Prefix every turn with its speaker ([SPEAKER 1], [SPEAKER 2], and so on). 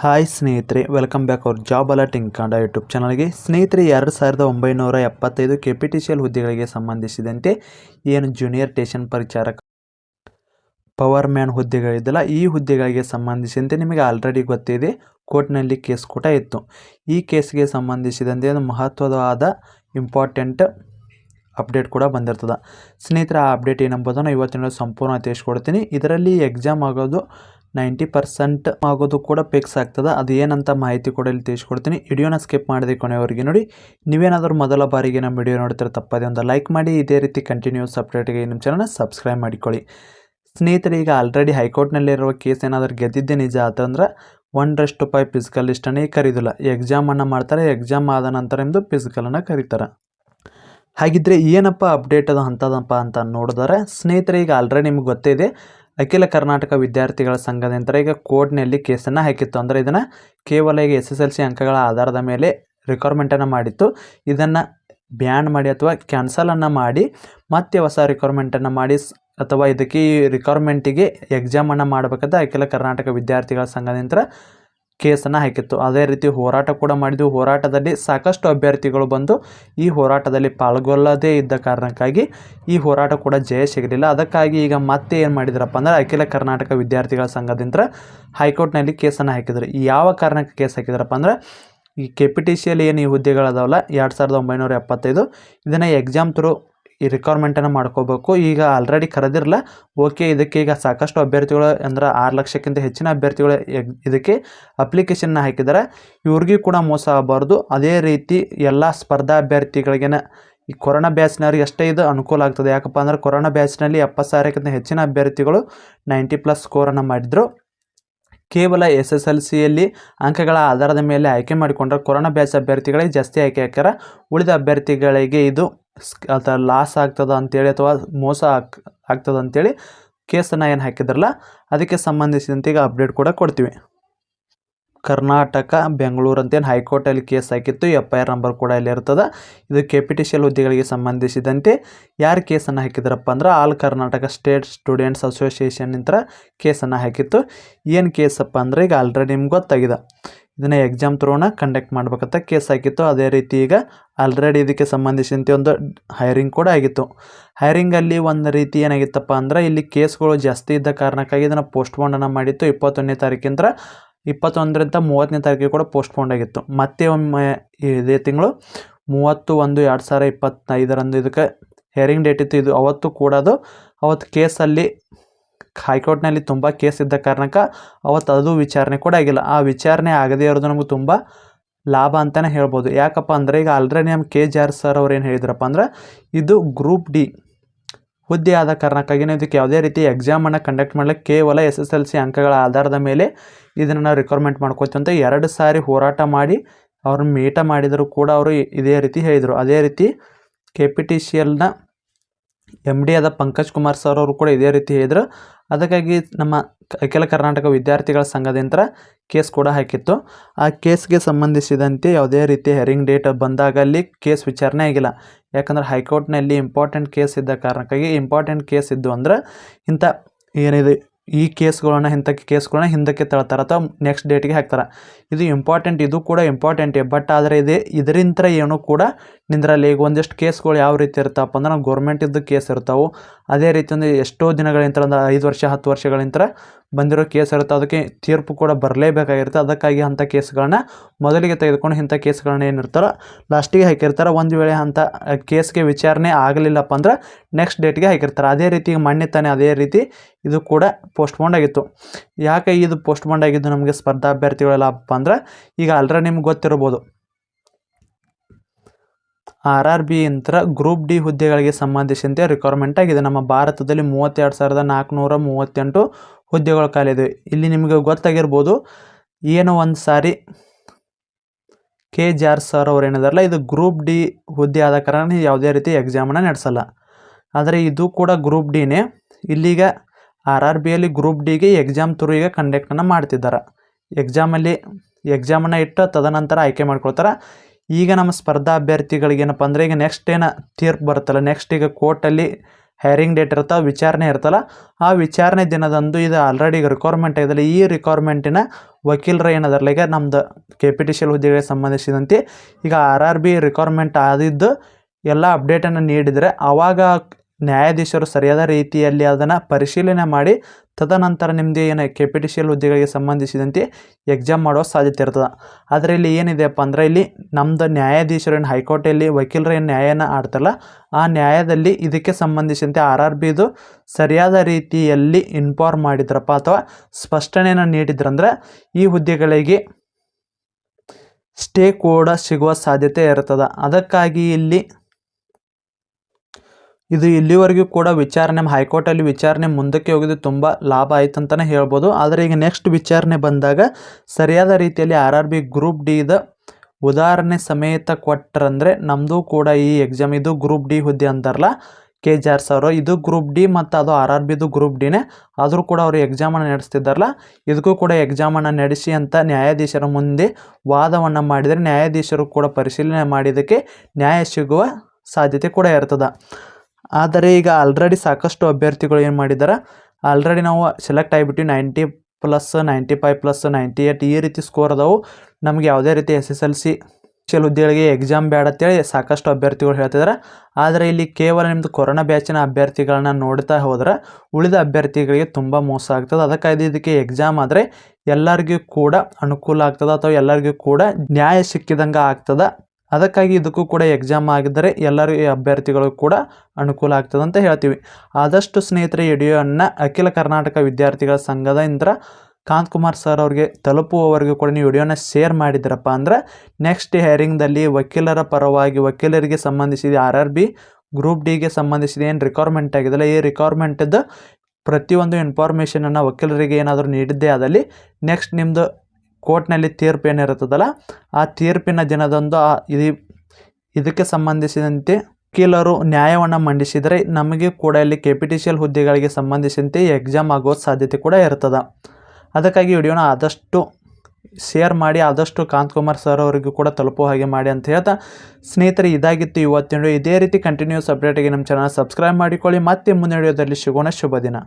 [SPEAKER 1] Hi ಸ್ನೇಹಿತರೆ. Welcome back ಅವ್ರ job alerting Kannada YouTube ಚಾನಲ್ಗೆ ಸ್ನೇಹಿತರೆ, ಎರಡು ಸಾವಿರದ ಒಂಬೈನೂರ ಎಪ್ಪತ್ತೈದು K P T C L ಹುದ್ದೆಗಳಿಗೆ ಸಂಬಂಧಿಸಿದಂತೆ ಏನು ಜೂನಿಯರ್ ಟೇಷನ್ ಪರಿಚಾರಕ ಪವರ್ ಮ್ಯಾನ್ ಹುದ್ದೆಗಳಿದ್ದಲ್ಲ, ಈ ಹುದ್ದೆಗಳಿಗೆ ಸಂಬಂಧಿಸಿದಂತೆ ನಿಮಗೆ ಆಲ್ರೆಡಿ ಗೊತ್ತಿದೆ, ಕೋರ್ಟ್ನಲ್ಲಿ ಕೇಸ್ ಕೂಡ ಇತ್ತು. ಈ ಕೇಸ್ಗೆ ಸಂಬಂಧಿಸಿದಂತೆ ಒಂದು ಮಹತ್ವವಾದ ಇಂಪಾರ್ಟೆಂಟ್ ಅಪ್ಡೇಟ್ ಕೂಡ ಬಂದಿರ್ತದೆ. ಸ್ನೇಹಿತರೆ, ಆ ಅಪ್ಡೇಟ್ ಏನಂಬುದನ್ನು ಇವತ್ತಿನ ಸಂಪೂರ್ಣ ತಿಳಿಸ್ಕೊಡ್ತೀನಿ. ಇದರಲ್ಲಿ ಎಕ್ಸಾಮ್ ಆಗೋದು ನೈಂಟಿ ಪರ್ಸೆಂಟ್ ಆಗೋದು ಕೂಡ ಫಿಕ್ಸ್ ಆಗ್ತದೆ. ಅದು ಏನಂತ ಮಾಹಿತಿ ಕೂಡ ಇಲ್ಲಿ ತಿಳಿಸ್ಕೊಡ್ತೀನಿ. ವಿಡಿಯೋನ ಸ್ಕಿಪ್ ಮಾಡಿದೆ ಕೊನೆಯವರೆಗೆ ನೋಡಿ. ನೀವೇನಾದರೂ ಮೊದಲ ಬಾರಿಗೆ ನಮ್ಮ ವಿಡಿಯೋ ನೋಡ್ತಾರೆ ತಪ್ಪದೆ ಒಂದು ಲೈಕ್ ಮಾಡಿ. ಇದೇ ರೀತಿ ಕಂಟಿನ್ಯೂಸ್ ಅಪ್ಡೇಟ್ಗೆ ನಿಮ್ಮ ಚಾನಲ್ನ ಸಬ್ಸ್ಕ್ರೈಬ್ ಮಾಡಿಕೊಳ್ಳಿ. ಸ್ನೇಹಿತರೆ, ಈಗ ಆಲ್ರೆಡಿ ಹೈಕೋರ್ಟ್ನಲ್ಲಿರುವ ಕೇಸ್ ಏನಾದರೂ ಗೆದ್ದಿದ್ದೆ ನಿಜ ಆತಂದ್ರೆ ಒಂದರಷ್ಟು ರೂಪಾಯಿ ಫಿಸಿಕಲ್ ಇಷ್ಟನೇ ಕರೀದಿಲ್ಲ. ಎಕ್ಸಾಮನ್ನು ಮಾಡ್ತಾರೆ. ಎಕ್ಸಾಮ್ ಆದ ನಂತರ ನಿಮ್ಮದು ಫಿಸಿಕಲನ್ನು ಕರೀತಾರೆ. ಹಾಗಿದ್ರೆ ಏನಪ್ಪ ಅಪ್ಡೇಟ್ ಅದು ಅಂತದಪ್ಪ ಅಂತ ನೋಡಿದ್ರೆ, ಸ್ನೇಹಿತರೆ, ಈಗ ಆಲ್ರೆಡಿ ನಿಮ್ಗೆ ಗೊತ್ತಿದೆ ಅಖಿಲ ಕರ್ನಾಟಕ ವಿದ್ಯಾರ್ಥಿಗಳ ಸಂಘದಿಂದ ಈಗ ಕೋರ್ಟ್ನಲ್ಲಿ ಕೇಸನ್ನು ಹಾಕಿತ್ತು. ಅಂದರೆ ಇದನ್ನು ಕೇವಲ ಈಗ ಎಸ್ ಎಸ್ ಎಲ್ ಸಿ ಅಂಕಗಳ ಆಧಾರದ ಮೇಲೆ ರಿಕ್ವೈರ್ಮೆಂಟನ್ನು ಮಾಡಿತ್ತು. ಇದನ್ನು ಬ್ಯಾನ್ ಮಾಡಿ ಅಥವಾ ಕ್ಯಾನ್ಸಲನ್ನು ಮಾಡಿ, ಮತ್ತೆ ಹೊಸ ರಿಕ್ವೈರ್ಮೆಂಟನ್ನು ಮಾಡಿ ಅಥವಾ ಇದಕ್ಕೆ ಈ ರಿಕ್ವೈರ್ಮೆಂಟಿಗೆ ಎಕ್ಸಾಮನ್ನು ಮಾಡಬೇಕಾದ ಅಖಿಲ ಕರ್ನಾಟಕ ವಿದ್ಯಾರ್ಥಿಗಳ ಸಂಘದಿಂದ ಕೇಸನ್ನು ಹಾಕಿತ್ತು. ಅದೇ ರೀತಿ ಹೋರಾಟ ಕೂಡ ಮಾಡಿದ್ವಿ. ಹೋರಾಟದಲ್ಲಿ ಸಾಕಷ್ಟು ಅಭ್ಯರ್ಥಿಗಳು ಬಂದು ಈ ಹೋರಾಟದಲ್ಲಿ ಪಾಲ್ಗೊಳ್ಳದೇ ಇದ್ದ ಕಾರಣಕ್ಕಾಗಿ ಈ ಹೋರಾಟ ಕೂಡ ಜಯ ಸಿಗಲಿಲ್ಲ. ಅದಕ್ಕಾಗಿ ಈಗ ಮತ್ತೆ ಏನು ಮಾಡಿದ್ರಪ್ಪ ಅಂದ್ರೆ ಅಖಿಲ ಕರ್ನಾಟಕ ವಿದ್ಯಾರ್ಥಿಗಳ ಸಂಘದಿಂದ ಹೈಕೋರ್ಟ್ನಲ್ಲಿ ಕೇಸನ್ನು ಹಾಕಿದ್ರು. ಯಾವ ಕಾರಣಕ್ಕೆ ಕೇಸ್ ಹಾಕಿದ್ರಪ್ಪ ಅಂದ್ರೆ ಈ ಕೆ ಪಿ ಟಿ ಸಿಯಲ್ಲಿ ಏನು ಈ ಹುದ್ದೆಗಳದಾವಲ್ಲ, ಎರಡು ಸಾವಿರದ ಒಂಬೈನೂರ ಎಪ್ಪತ್ತೈದು, ಇದನ್ನು ಎಕ್ಸಾಮ್ ಥ್ರೂ ಈ ರಿಕ್ವೈರ್ಮೆಂಟನ್ನು ಮಾಡ್ಕೋಬೇಕು. ಈಗ ಆಲ್ರೆಡಿ ಕರೆದಿರಲ್ಲ ಓಕೆ ಇದಕ್ಕೆ ಈಗ ಸಾಕಷ್ಟು ಅಭ್ಯರ್ಥಿಗಳು ಅಂದ್ರೆ ಆರು ಲಕ್ಷಕ್ಕಿಂತ ಹೆಚ್ಚಿನ ಅಭ್ಯರ್ಥಿಗಳು ಇದಕ್ಕೆ ಅಪ್ಲಿಕೇಶನ್ನ ಹಾಕಿದ್ದಾರೆ ಇವ್ರಿಗೂ ಕೂಡ ಮೋಸ ಆಗಬಾರ್ದು. ಅದೇ ರೀತಿ ಎಲ್ಲ ಸ್ಪರ್ಧಾ ಅಭ್ಯರ್ಥಿಗಳಿಗೇನ, ಈ ಕೊರೋನಾ ಬ್ಯಾಚ್ನವ್ರಿಗೆ ಅಷ್ಟೇ ಇದು ಅನುಕೂಲ ಆಗ್ತದೆ. ಯಾಕಪ್ಪ ಅಂದ್ರೆ ಕೊರೋನಾ ಬ್ಯಾಚ್ನಲ್ಲಿ ಎಪ್ಪತ್ತು ಸಾವಿರಕ್ಕಿಂತ ಹೆಚ್ಚಿನ ಅಭ್ಯರ್ಥಿಗಳು ನೈಂಟಿ ಪ್ಲಸ್ ಸ್ಕೋರನ್ನು ಮಾಡಿದರು. ಕೇವಲ ಎಸ್ ಎಸ್ ಎಲ್ ಸಿಯಲ್ಲಿ ಅಂಕಗಳ ಆಧಾರದ ಮೇಲೆ ಆಯ್ಕೆ ಮಾಡಿಕೊಂಡ್ರೆ ಕೊರೋನಾ ಬ್ಯಾಚ್ ಅಭ್ಯರ್ಥಿಗಳಿಗೆ ಜಾಸ್ತಿ ಆಯ್ಕೆ ಹಾಕ್ಯಾರ. ಉಳಿದ ಅಭ್ಯರ್ಥಿಗಳಿಗೆ ಇದು ಅಥವಾ ಲಾಸ್ ಆಗ್ತದ ಅಂತೇಳಿ ಅಥವಾ ಮೋಸ ಆಗ್, ಆಗ್ತದ ಅಂತೇಳಿ ಕೇಸನ್ನು ಏನು ಹಾಕಿದ್ರಲ್ಲ, ಅದಕ್ಕೆ ಸಂಬಂಧಿಸಿದಂತೆ ಈಗ ಅಪ್ಡೇಟ್ ಕೂಡ ಕೊಡ್ತೀವಿ. ಕರ್ನಾಟಕ, ಬೆಂಗಳೂರು ಅಂತೇನು ಹೈಕೋರ್ಟಲ್ಲಿ ಕೇಸ್ ಹಾಕಿತ್ತು ಎಫ್ ಐ ಆರ್ ನಂಬರ್ ಕೂಡ ಇಲ್ಲಿ ಇರ್ತದೆ. ಇದು ಕೆ ಪಿ ಹುದ್ದೆಗಳಿಗೆ ಸಂಬಂಧಿಸಿದಂತೆ ಯಾರು ಕೇಸನ್ನು ಹಾಕಿದ್ರಪ್ಪ ಅಂದ್ರೆ all Karnataka state students association ನಿಂತರ ಕೇಸನ್ನು ಹಾಕಿತ್ತು. ಏನು ಕೇಸಪ್ಪ ಅಂದ್ರೆ ಈಗ ಆಲ್ರೆಡಿ ನಿಮ್ಗೆ ಗೊತ್ತಾಗಿದೆ. ಇದನ್ನು ಎಕ್ಸಾಮ್ ತ್ರೋನ ಕಂಡಕ್ಟ್ ಮಾಡ್ಬೇಕಂತ ಕೇಸ್ ಆಗಿತ್ತು. ಅದೇ ರೀತಿ ಈಗ ಆಲ್ರೆಡಿ ಇದಕ್ಕೆ ಸಂಬಂಧಿಸಿದಂತೆ ಒಂದು ಹೈರಿಂಗ್ ಕೂಡ ಆಗಿತ್ತು. ಹೈರಿಂಗಲ್ಲಿ ಒಂದು ರೀತಿ ಏನಾಗಿತ್ತಪ್ಪ ಅಂದ್ರೆ ಇಲ್ಲಿ ಕೇಸ್ಗಳು ಜಾಸ್ತಿ ಇದ್ದ ಕಾರಣಕ್ಕಾಗಿ ಇದನ್ನು ಪೋಸ್ಟ್ಪೋಂಡನ್ನು ಮಾಡಿತ್ತು. ಇಪ್ಪತ್ತೊಂದನೇ ತಾರೀಕಿಂದ ಇಪ್ಪತ್ತೊಂದರಿಂದ ಮೂವತ್ತನೇ ತಾರೀಕಿಗೆ ಕೂಡ ಪೋಸ್ಟ್ಪೋಂಡ್ ಆಗಿತ್ತು. ಮತ್ತೆ ಒಮ್ಮೆ ಇದೇ ತಿಂಗಳು ಮೂವತ್ತು ಒಂದು ಎರಡು ಸಾವಿರ ಇಪ್ಪತ್ತೈದರಂದು ಇದಕ್ಕೆ ಹೇರಿಂಗ್ ಡೇಟ್ ಇತ್ತು. ಇದು ಅವತ್ತು ಕೂಡ ಅದು, ಅವತ್ತು ಕೇಸಲ್ಲಿ ಹೈಕೋರ್ಟ್ನಲ್ಲಿ ತುಂಬ ಕೇಸ್ ಇದ್ದ ಕಾರಣಕ್ಕೆ ಅವತ್ತು ಅದು ವಿಚಾರಣೆ ಕೂಡ ಆಗಿಲ್ಲ. ಆ ವಿಚಾರಣೆ ಆಗದೇ ಇರೋದು ನಮಗೆ ತುಂಬ ಲಾಭ ಅಂತಲೇ ಹೇಳ್ಬೋದು. ಯಾಕಪ್ಪ ಅಂದರೆ ಈಗ ಆಲ್ರೆಡಿ ನಮ್ಮ ಕೆ ಜಿ ಆರ್ ಸರ್ ಅವ್ರು ಏನು ಹೇಳಿದ್ರಪ್ಪ ಅಂದ್ರೆ ಇದು ಗ್ರೂಪ್ ಡಿ ಹುದ್ದೆ ಆದ ಕಾರಣಕ್ಕಾಗಿ ನಾವು ಇದಕ್ಕೆ ಯಾವುದೇ ರೀತಿ ಎಕ್ಸಾಮನ್ನು ಕಂಡಕ್ಟ್ ಮಾಡಲಿಕ್ಕೆ ಕೇವಲ ಎಸ್ ಎಸ್ ಎಲ್ ಸಿ ಅಂಕಗಳ ಆಧಾರದ ಮೇಲೆ ಇದನ್ನು ನಾವು ರಿಕ್ವೈರ್ಮೆಂಟ್ ಅಂತ ಎರಡು ಸಾರಿ ಹೋರಾಟ ಮಾಡಿ ಅವ್ರನ್ನ ಮೀಟ ಮಾಡಿದರೂ ಕೂಡ ಅವರು ಇದೇ ರೀತಿ ಹೇಳಿದರು. ಅದೇ ರೀತಿ ಕೆ ಪಿ ಟಿ ಸಿ ಎಲ್ನ ಎಂ ಡಿ ಆದ ಪಂಕಜ್ ಕುಮಾರ್ ಸರ್ ಅವರು ಕೂಡ ಇದೇ ರೀತಿ ಹೇಳಿದರು. ಅದಕ್ಕಾಗಿ ನಮ್ಮ ಅಖಿಲ ಕರ್ನಾಟಕ ವಿದ್ಯಾರ್ಥಿಗಳ ಸಂಘದಿಂದ ಕೇಸ್ ಕೂಡ ಹಾಕಿತ್ತು. ಆ ಕೇಸ್ಗೆ ಸಂಬಂಧಿಸಿದಂತೆ ಯಾವುದೇ ರೀತಿ ಹೆರಿಂಗ್ ಡೇಟ್ ಬಂದಾಗ ಅಲ್ಲಿ ಕೇಸ್ ವಿಚಾರಣೆ ಆಗಿಲ್ಲ. ಯಾಕಂದ್ರೆ ಹೈಕೋರ್ಟ್ನಲ್ಲಿ ಇಂಪಾರ್ಟೆಂಟ್ ಕೇಸ್ ಇದ್ದ ಕಾರಣಕ್ಕಾಗಿ ಇಂಪಾರ್ಟೆಂಟ್ ಕೇಸ್ ಇದ್ದು ಅಂದ್ರೆ ಇಂಥ ಏನಿದೆ, ಈ ಕೇಸ್ಗಳನ್ನ ಇಂಥ ಕೇಸ್ಗಳನ್ನ ಹಿಂದಕ್ಕೆ ತಳ್ತಾರೆ ಅಥವಾ ನೆಕ್ಸ್ಟ್ ಡೇಟ್ಗೆ ಹಾಕ್ತಾರೆ. ಇದು ಇಂಪಾರ್ಟೆಂಟ್ ಇದು ಕೂಡ ಇಂಪಾರ್ಟೆಂಟೇ ಬಟ್ ಆದರೆ ಇದೆ ಇದರಿಂದ ಏನೂ ಕೂಡ ನಿಂದ್ರಲ್ಲಿ ಈಗ ಒಂದಿಷ್ಟು ಕೇಸ್ಗಳು ಯಾವ ರೀತಿ ಇರ್ತಾವಪ್ಪ ಅಂದ್ರೆ ನಾವು ಗೌರ್ಮೆಂಟಿದ್ದು ಕೇಸ್ ಇರ್ತಾವೆ. ಅದೇ ರೀತಿ ಒಂದು ಎಷ್ಟೋ ದಿನಗಳಿಂದ ಒಂದು ಐದು ವರ್ಷ, ಹತ್ತು ವರ್ಷಗಳಿಂದ ಬಂದಿರೋ ಕೇಸ್ ಇರುತ್ತೆ. ಅದಕ್ಕೆ ತೀರ್ಪು ಕೂಡ ಬರಲೇಬೇಕಾಗಿರುತ್ತೆ. ಅದಕ್ಕಾಗಿ ಅಂಥ ಕೇಸ್ಗಳನ್ನ ಮೊದಲಿಗೆ ತೆಗೆದುಕೊಂಡು ಇಂಥ ಕೇಸ್ಗಳನ್ನ ಏನಿರ್ತಾರೋ ಲಾಸ್ಟಿಗೆ ಹಾಕಿರ್ತಾರೆ. ಒಂದು ವೇಳೆ ಅಂಥ ಕೇಸ್ಗೆ ವಿಚಾರಣೆ ಆಗಲಿಲ್ಲಪ್ಪ ಅಂದ್ರೆ ನೆಕ್ಸ್ಟ್ ಡೇಟ್ಗೆ ಹಾಕಿರ್ತಾರೆ. ಅದೇ ರೀತಿ ಮೊನ್ನೆ ತಾನೇ ಅದೇ ರೀತಿ ಇದು ಕೂಡ ಪೋಸ್ಟ್ಪೋಂಡ್ ಆಗಿತ್ತು. ಯಾಕೆ ಇದು ಪೋಸ್ಟ್ಪೋಂಡ್ ಆಗಿದ್ದು ನಮಗೆ ಸ್ಪರ್ಧಾ ಅಭ್ಯರ್ಥಿಗಳೆಲ್ಲಪ್ಪ ಅಂದ್ರೆ ಈಗ ಆಲ್ರೆಡಿ ನಿಮ್ಗೆ ಗೊತ್ತಿರ್ಬೋದು. ಆರ್ ಆರ್ ಬಿ ಯಂತ್ರ ಗ್ರೂಪ್ ಡಿ ಹುದ್ದೆಗಳಿಗೆ ಸಂಬಂಧಿಸಿದಂತೆ ರಿಕ್ವೈರ್ಮೆಂಟ್ ಆಗಿದೆ. ನಮ್ಮ ಭಾರತದಲ್ಲಿ ಮೂವತ್ತೆರಡು ಸಾವಿರದ ನಾಲ್ಕುನೂರ ಮೂವತ್ತೆಂಟು ಹುದ್ದೆಗಳು ಖಾಲಿದೆ ಇಲ್ಲಿ ನಿಮಗೆ ಗೊತ್ತಾಗಿರ್ಬೋದು, ಏನೋ ಒಂದು ಸಾರಿ ಕೆ ಜಾರ್ ಸರ್ ಅವ್ರು ಏನಿದಾರಲ್ಲ, ಇದು ಗ್ರೂಪ್ ಡಿ ಹುದ್ದೆ ಆದ ಕಾರಣ ಯಾವುದೇ ರೀತಿ ಎಕ್ಸಾಮನ್ನು ನಡೆಸಲ್ಲ. ಆದರೆ ಇದು ಕೂಡ ಗ್ರೂಪ್ ಡಿನೇ. ಇಲ್ಲಿಗ ಆರ್ ಆರ್ ಬಿಯಲ್ಲಿ ಗ್ರೂಪ್ ಡಿಗೆ ಎಕ್ಸಾಮ್ ಥ್ರೂ ಈಗ ಕಂಡಕ್ಟನ್ನು ಮಾಡ್ತಿದ್ದಾರೆ. ಎಕ್ಸಾಮಲ್ಲಿ ಎಕ್ಸಾಮನ್ನು ಇಟ್ಟು ತದನಂತರ ಆಯ್ಕೆ ಮಾಡ್ಕೊಳ್ತಾರೆ. ಈಗ ನಮ್ಮ ಸ್ಪರ್ಧಾ ಅಭ್ಯರ್ಥಿಗಳಿಗೆ ಏನಪ್ಪ ಅಂದರೆ ಈಗ ನೆಕ್ಸ್ಟ್ ಏನು ತೀರ್ಪು ಬರುತ್ತಲ್ಲ ನೆಕ್ಸ್ಟ್ ಈಗ ಕೋರ್ಟಲ್ಲಿ ಹ್ಯಾರಿಂಗ್ ಡೇಟ್ ಇರ್ತವೆ ವಿಚಾರಣೆ ಇರ್ತಲ್ಲ ಆ ವಿಚಾರಣೆ ದಿನದಂದು ಇದು ಆಲ್ರೆಡಿ ಈಗ ರಿಕ್ವೈರ್ಮೆಂಟ್ ಆಗಿದೆ ಈ ರಿಕ್ವೈರ್ಮೆಂಟಿನ ವಕೀಲರ ಏನದಾರಲ್ಲ, ಈಗ ನಮ್ಮದು K P T C L ಹುದ್ದೆಗಳಿಗೆ ಸಂಬಂಧಿಸಿದಂತೆ ಈಗ ಆರ್ ಆರ್ ಬಿ ರಿಕ್ವೈರ್ಮೆಂಟ್ ಆದಿದ್ದು ಎಲ್ಲ ಅಪ್ಡೇಟನ್ನು ನೀಡಿದರೆ ಆವಾಗ ನ್ಯಾಯಾಧೀಶರು ಸರಿಯಾದ ರೀತಿಯಲ್ಲಿ ಅದನ್ನು ಪರಿಶೀಲನೆ ಮಾಡಿ, ತದನಂತರ ನಿಮ್ಮದು ಏನು ಕೆ ಪಿ ಟಿ ಹುದ್ದೆಗಳಿಗೆ ಸಂಬಂಧಿಸಿದಂತೆ ಎಕ್ಸಾಮ್ ಮಾಡೋ ಸಾಧ್ಯತೆ ಇರ್ತದೆ. ಆದರೆ ಇಲ್ಲಿ ಏನಿದೆಯಪ್ಪ ಅಂದರೆ ಇಲ್ಲಿ ನಮ್ಮದು ನ್ಯಾಯಾಧೀಶರು ಏನು ಹೈಕೋರ್ಟಲ್ಲಿ ವಕೀಲರು ಏನು ನ್ಯಾಯನ ಆಡ್ತಾರಲ್ಲ, ಆ ನ್ಯಾಯದಲ್ಲಿ ಇದಕ್ಕೆ ಸಂಬಂಧಿಸಿದಂತೆ ಆರ್ ಆರ್ ಬಿದು ಸರಿಯಾದ ರೀತಿಯಲ್ಲಿ ಇನ್ಫಾರ್ಮ್ ಮಾಡಿದ್ರಪ್ಪ ಅಥವಾ ಸ್ಪಷ್ಟನೆಯನ್ನು ನೀಡಿದ್ರಂದ್ರೆ ಈ ಹುದ್ದೆಗಳಿಗೆ ಸ್ಟೇ ಕೂಡ ಸಿಗುವ ಸಾಧ್ಯತೆ ಇರ್ತದೆ. ಅದಕ್ಕಾಗಿ ಇಲ್ಲಿ ಇದು ಇಲ್ಲಿವರೆಗೂ ಕೂಡ ವಿಚಾರಣೆ ಹೈಕೋರ್ಟಲ್ಲಿ ವಿಚಾರಣೆ ಮುಂದಕ್ಕೆ ಹೋಗಿದ್ದು ತುಂಬ ಲಾಭ ಆಯ್ತು ಅಂತಲೇ ಹೇಳ್ಬೋದು. ಆದರೆ ಈಗ ನೆಕ್ಸ್ಟ್ ವಿಚಾರಣೆ ಬಂದಾಗ ಸರಿಯಾದ ರೀತಿಯಲ್ಲಿ ಆರ್ ಆರ್ ಬಿ ಗ್ರೂಪ್ ಡಿದ ಉದಾಹರಣೆ ಸಮೇತ ಕೊಟ್ಟರಂದರೆ ನಮ್ಮದು ಕೂಡ ಈ ಎಕ್ಸಾಮ್ ಇದು ಗ್ರೂಪ್ ಡಿ ಹುದ್ದೆ ಅಂತಾರಲ್ಲ ಕೆ ಜಿ ಆರ್ ಸಾವಿರ. ಇದು ಗ್ರೂಪ್ ಡಿ ಮತ್ತು ಅದು ಆರ್ ಆರ್ ಬಿದು ಗ್ರೂಪ್ ಡಿನೇ ಆದರೂ ಕೂಡ ಅವರು ಎಕ್ಸಾಮನ್ನು ನಡೆಸ್ತಿದ್ದಾರಲ್ಲ ಇದಕ್ಕೂ ಕೂಡ ಎಕ್ಸಾಮನ್ನು ನಡೆಸಿ ಅಂತ ನ್ಯಾಯಾಧೀಶರ ಮುಂದೆ ವಾದವನ್ನು ಮಾಡಿದರೆ ನ್ಯಾಯಾಧೀಶರು ಕೂಡ ಪರಿಶೀಲನೆ ಮಾಡಿದ್ದಕ್ಕೆ ನ್ಯಾಯ ಸಿಗುವ ಸಾಧ್ಯತೆ ಕೂಡ ಇರ್ತದೆ. ಆದರೆ ಈಗ ಆಲ್ರೆಡಿ ಸಾಕಷ್ಟು ಅಭ್ಯರ್ಥಿಗಳು ಏನು ಮಾಡಿದ್ದಾರೆ ಆಲ್ರೆಡಿ ನಾವು ಸೆಲೆಕ್ಟ್ ಆಗಿಬಿಟ್ಟು ninety plus ninety five plus ninety eight ಈ ರೀತಿ ಸ್ಕೋರ್ ಅದಾವು. ನಮಗೆ ಯಾವುದೇ ರೀತಿ ಎಸ್ ಎಸ್ ಎಲ್ ಸಿ ಚಲ ಹುದ್ದೆಗಳಿಗೆ ಎಕ್ಸಾಮ್ ಬೇಡ ಅಂತೇಳಿ ಸಾಕಷ್ಟು ಅಭ್ಯರ್ಥಿಗಳು ಹೇಳ್ತಿದ್ದಾರೆ ಆದರೆ ಇಲ್ಲಿ ಕೇವಲ ನಿಮ್ಮದು ಕೊರೋನಾ ಬ್ಯಾಚಿನ ಅಭ್ಯರ್ಥಿಗಳನ್ನ ನೋಡ್ತಾ ಹೋದರೆ ಉಳಿದ ಅಭ್ಯರ್ಥಿಗಳಿಗೆ ತುಂಬ ಮೋಸ ಆಗ್ತದೆ. ಅದಕ್ಕಾಗಿ ಇದಕ್ಕೆ ಎಕ್ಸಾಮ್ ಆದರೆ ಎಲ್ಲರಿಗೂ ಕೂಡ ಅನುಕೂಲ ಆಗ್ತದೆ ಅಥವಾ ಎಲ್ಲರಿಗೂ ಕೂಡ ನ್ಯಾಯ ಸಿಕ್ಕಿದಂಗೆ ಆಗ್ತದೆ. ಅದಕ್ಕಾಗಿ ಇದಕ್ಕೂ ಕೂಡ ಎಕ್ಸಾಮ್ ಆಗಿದ್ದರೆ ಎಲ್ಲರೂ ಈ ಅಭ್ಯರ್ಥಿಗಳು ಕೂಡ ಅನುಕೂಲ ಆಗ್ತದೆ ಅಂತ ಹೇಳ್ತೀವಿ. ಆದಷ್ಟು ಸ್ನೇಹಿತರೆ ವಿಡಿಯೋವನ್ನು ಅಖಿಲ ಕರ್ನಾಟಕ ವಿದ್ಯಾರ್ಥಿಗಳ ಸಂಘದ ಇಂದ್ರ ಕಾಂತ್ ಕುಮಾರ್ ಸರ್ ಅವ್ರಿಗೆ ತಲುಪುವವರೆಗೂ ಕೂಡ ನೀವು ವಿಡಿಯೋನ ಶೇರ್ ಮಾಡಿದ್ರಪ್ಪ ಅಂದ್ರೆ ನೆಕ್ಸ್ಟ್ ಹೇರಿಂಗ್ದಲ್ಲಿ ವಕೀಲರ ಪರವಾಗಿ ವಕೀಲರಿಗೆ ಸಂಬಂಧಿಸಿದ ಆರ್ ಆರ್ ಬಿ ಗ್ರೂಪ್ ಡಿಗೆ ಸಂಬಂಧಿಸಿದ ಏನು ರಿಕ್ವೈರ್ಮೆಂಟ್ ಆಗಿದೆಯಲ್ಲ, ಈ ರಿಕ್ವೈರ್ಮೆಂಟದ್ದು ಪ್ರತಿಯೊಂದು ಇನ್ಫಾರ್ಮೇಷನನ್ನು ವಕೀಲರಿಗೆ ಏನಾದರೂ ನೀಡಿದ್ದೇ ಆದಲ್ಲಿ ನೆಕ್ಸ್ಟ್ ನಿಮ್ಮದು ಕೋರ್ಟ್ನಲ್ಲಿ ತೀರ್ಪು ಏನಿರುತ್ತದಲ್ಲ, ಆ ತೀರ್ಪಿನ ದಿನದಂದು ಆ ಇದು, ಇದಕ್ಕೆ ಸಂಬಂಧಿಸಿದಂತೆ ವಕೀಲರು ನ್ಯಾಯವನ್ನು ಮಂಡಿಸಿದರೆ ನಮಗೆ ಕೂಡ ಇಲ್ಲಿ K P T C L ಹುದ್ದೆಗಳಿಗೆ ಸಂಬಂಧಿಸಿದಂತೆ ಎಕ್ಸಾಮ್ ಆಗೋ ಸಾಧ್ಯತೆ ಕೂಡ ಇರ್ತದೆ ಅದಕ್ಕಾಗಿ ವಿಡಿಯೋನ ಆದಷ್ಟು ಶೇರ್ ಮಾಡಿ, ಆದಷ್ಟು ಕಾಂತ್ ಕುಮಾರ್ ಸರ್ ಅವರಿಗೂ ಕೂಡ ತಲುಪೋ ಹಾಗೆ ಮಾಡಿ ಅಂತ ಹೇಳ್ತಾ, ಸ್ನೇಹಿತರೆ, ಇದಾಗಿತ್ತು ಇವತ್ತಿನ ಇದೇ ರೀತಿ ಕಂಟಿನ್ಯೂಸ್ ಅಪ್ಡೇಟಿಗೆ ನಮ್ಮ ಚಾನಲ್ ಸಬ್ಸ್ಕ್ರೈಬ್ ಮಾಡಿಕೊಳ್ಳಿ. ಮತ್ತೆ ಮುಂದಿನ ವಿಡಿಯೋದಲ್ಲಿ ಸಿಗೋಣ. ಶುಭ ದಿನ.